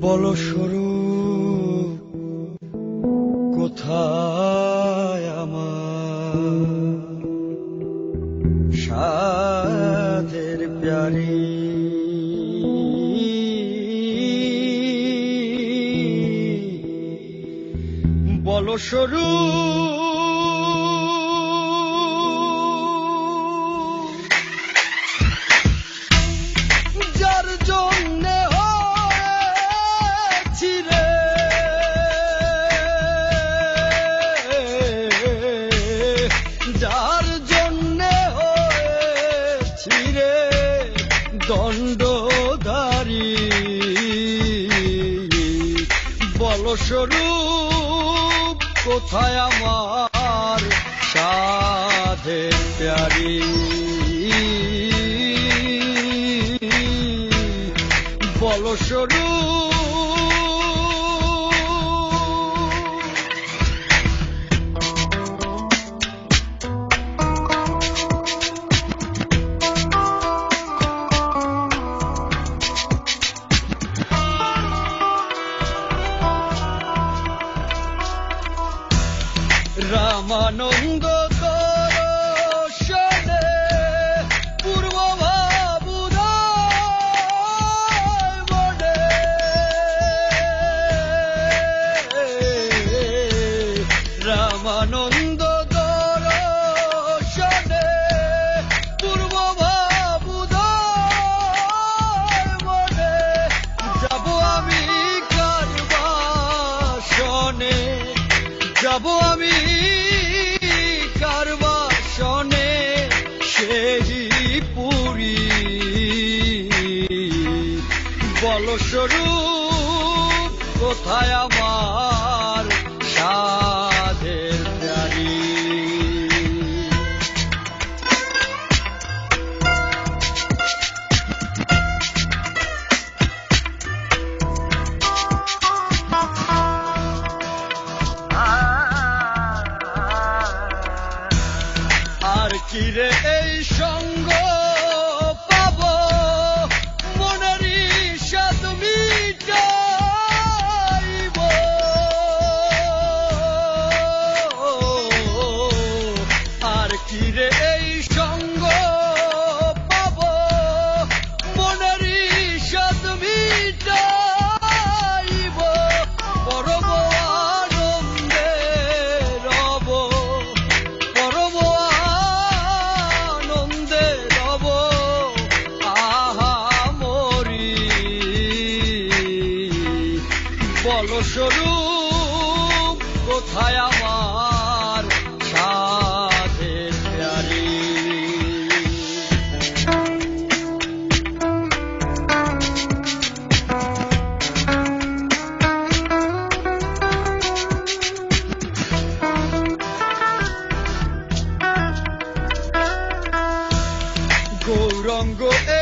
বল সরু কোথায় আমার সাধের প্যারি? বল সরু দণ্ডধারী বলস্বরূপ কোথায় আমার সাধে প্যারি? বলস্বরূপ রামানন্দ বলস্বরূপ কোথায় আমার সাধের প্রাণী? বলস্বরূপ কোথায় আমার সাধের প্যারি? গৌরঙ্গ এই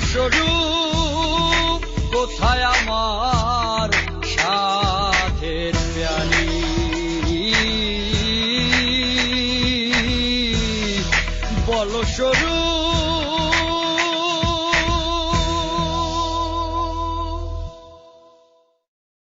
বলস্বরূপ কোথায় আমার সাধের বল বলস্বরূপ